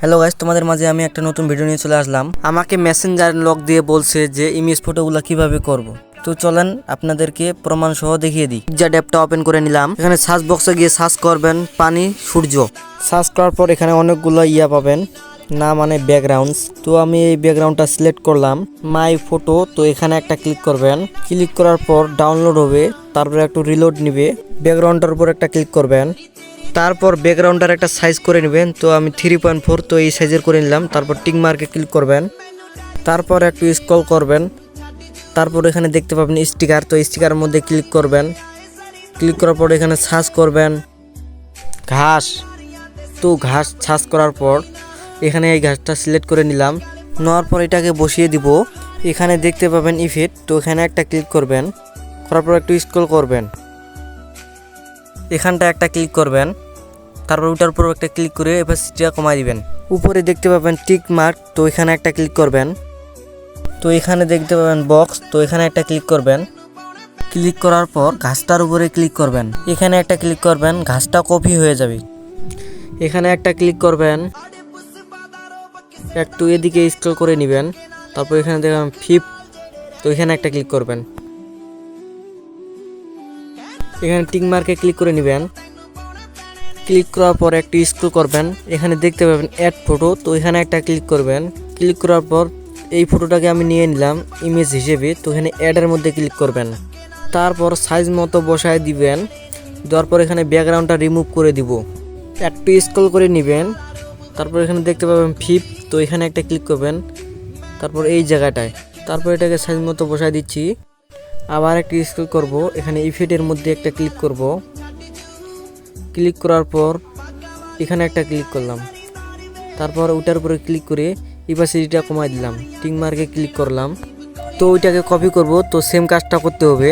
Hello guys তোমাদের মাঝে আমি একটা নতুন ভিডিও নিয়ে চলে আসলাম। আমাকে মেসেঞ্জার লক দিয়ে বলছে যে ইমেজ ফটোগুলো কীভাবে করব। তো চলেন আপনাদেরকে প্রমাণ সহ দেখিয়ে দিই। যা ড্যাপটা ওপেন করে নিলাম। এখানে সার্চ বক্সে গিয়ে সার্চ করবেন পানি, সূর্য। সার্চ করার পর এখানে অনেকগুলো ইয়া পাবেন। না মানে ব্যাকগ্রাউন্ডস তো আমি এই ব্যাকগ্রাউন্ডটা সিলেক্ট করলাম। মাই ফটো তো এখানে একটা ক্লিক করবেন। ক্লিক করার পর ডাউনলোড হবে। তারপরে একটু রিলোড নিবে। ব্যাকগ্রাউন্ডটার উপর একটা ক্লিক করবেন। তারপর ব্যাকগ্রাউন্ডটার একটা সাইজ করে নেবেন। তো আমি থ্রি পয়েন্ট ফোর তো এই সাইজের করে নিলাম। তারপর টিক মার্কে ক্লিক করবেন। তারপর একটু স্ক্রল করবেন। তারপর এখানে দেখতে পাবেন স্টিকার তো স্টিকারের মধ্যে ক্লিক করবেন। ক্লিক করার পর এখানে সার্চ করবেন। ঘাস। তো ঘাস সার্চ করার পর এখানে এই ঘাসটা সিলেক্ট করে নিলাম। নেওয়ার পর এটাকে বসিয়ে দিব। এখানে দেখতে পাবেন ইফেক্ট তো এখানে একটা ক্লিক করবেন। করার পর একটু স্ক্রল করবেন। এখানটা একটা ক্লিক করবেন। তারপর ওটার উপর একটা ক্লিক করে এবার সিটিটা কমাই দিবেন। উপরে দেখতে পাবেন টিক মার্ক তো এখানে একটা ক্লিক করবেন। তো এখানে দেখতে পাবেন বক্স তো এখানে একটা ক্লিক করবেন। ক্লিক করার পর ঘাসটার উপরে ক্লিক করবেন। এখানে একটা ক্লিক করবেন ঘাসটা কপি হয়ে যাবে। এখানে একটা ক্লিক করবেন। একটু এদিকে স্ক্রল করে নেবেন। তারপর এখানে দেখবেন ফিফ তো এখানে একটা ক্লিক করবেন। এখানে টিক মার্কে ক্লিক করে নেবেন। ক্লিক করার পর একটু স্ক্রল করবেন। এখানে দেখতে পাবেন অ্যাড ফটো তো এখানে একটা ক্লিক করবেন। ক্লিক করার পর এই ফটোটাকে আমি নিয়ে নিলাম ইমেজ হিসেবে, তো এখানে অ্যাডের মধ্যে ক্লিক করবেন। তারপর সাইজ মতো বসায় দিবেন। দেওয়ার পর এখানে ব্যাকগ্রাউন্ডটা রিমুভ করে দিব। একটু স্ক্রল করে নেবেন। তারপর এখানে দেখতে পাবেন ফিপ তো এখানে একটা ক্লিক করবেন। তারপর এই জায়গাটায়। তারপর এটাকে সাইজ মতো বসায় দিচ্ছি। আবার একটা স্ক্রল করব, এখানে ইফেক্টের মধ্যে একটা ক্লিক করব। ক্লিক করার পর এখানে একটা ক্লিক করলাম। তারপর ওটার উপরে ক্লিক করে ইপাসিটিটা কমাই দিলাম। টিক মার্কে ক্লিক করলাম। তো ওইটাকে কপি করব, তো সেম কাজটা করতে হবে।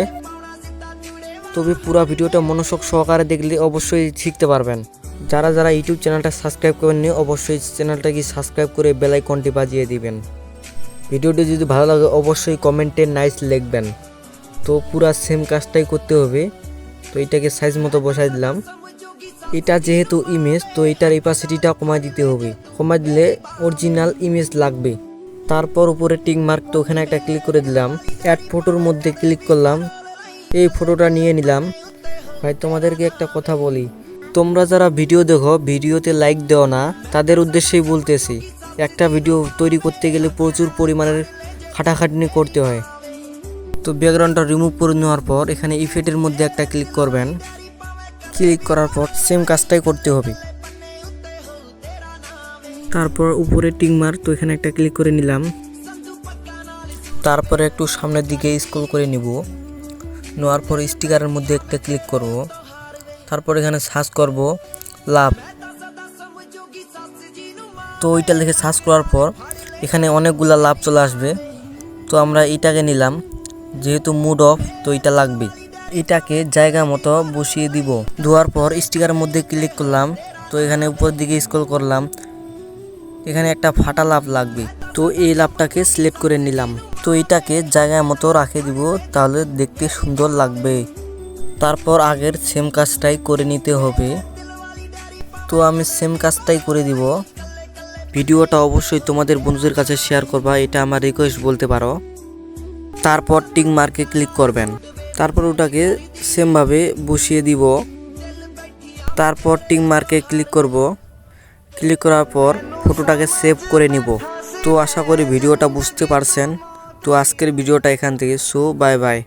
তবে পুরো ভিডিওটা মনোযোগ সহকারে দেখলে অবশ্যই শিখতে পারবেন। যারা যারা ইউটিউব চ্যানেলটা সাবস্ক্রাইব করেননি, অবশ্যই চ্যানেলটাকে সাবস্ক্রাইব করে বেল আইকনটি বাজিয়ে দিবেন। ভিডিওটি যদি ভালো লাগে, অবশ্যই কমেন্টে নাইস লিখবেন। তো পুরা সেম কাজটাই করতে হবে। তো এটাকে সাইজ মতো বসাই দিলাম। এটা যেহেতু ইমেজ তো এটার এপাসিটিটা কমাই দিতে হবে। কমাই দিলে অরিজিনাল ইমেজ লাগবে। তারপর উপরে টিক মার্ক তো ওখানে একটা ক্লিক করে দিলাম। অ্যাড ফটোর মধ্যে ক্লিক করলাম। এই ফটোটা নিয়ে নিলাম। ভাই, তোমাদেরকে একটা কথা বলি। তোমরা যারা ভিডিও দেখো ভিডিওতে লাইক দেও না, তাদের উদ্দেশ্যেই বলতেছি, একটা ভিডিও তৈরি করতে গেলে প্রচুর পরিমাণের খাটাখাটনি করতে হয়। তো ব্যাকগ্রাউন্ডটা রিমুভ করে নেওয়ার পর এখানে ইফেক্টের মধ্যে একটা ক্লিক করবেন। ক্লিক করার পর সেম কাজটাই করতে হবে। তারপর উপরে টিংমার তো এখানে একটা ক্লিক করে নিলাম। তারপরে একটু সামনের দিকে স্ক্রল করে নিব। নেওয়ার পর স্টিকারের মধ্যে একটা ক্লিক করব। তারপর এখানে সার্চ করব, লাভ। তো ওইটা লিখে সার্চ করার পর এখানে অনেকগুলা লাভ চলে আসবে। তো আমরা এটাকে নিলাম। যেহেতু মুড অফ তো এটা লাগবে। এটাকে জায়গা মতো বসিয়ে দিব। ধোয়ার পর স্টিকারের মধ্যে ক্লিক করলাম। তো এখানে উপর দিকে স্ক্রল করলাম। এখানে একটা ফাটা লাভ লাগবে। তো এই লাভটাকে সিলেক্ট করে নিলাম। তো এটাকে জায়গা মতো রাখে দিব, তাহলে দেখতে সুন্দর লাগবে। তারপর আগের সেম কাজটাই করে নিতে হবে। তো আমি সেম কাজটাই করে দিব। ভিডিওটা অবশ্যই তোমাদের বন্ধুদের কাছে শেয়ার করবা, এটা আমার রিকোয়েস্ট বলতে পারো। তারপর টিক মার্কে ক্লিক করবেন। তারপর ওটাকে সেমভাবে বসিয়ে দিব। তারপর টিক মার্কে ক্লিক করব। ক্লিক করার পর ফটোটাকে সেভ করে নিব। তো আশা করি ভিডিওটা বুঝতে পারছেন। তো আজকের ভিডিওটা এখান থেকে। So, bye bye.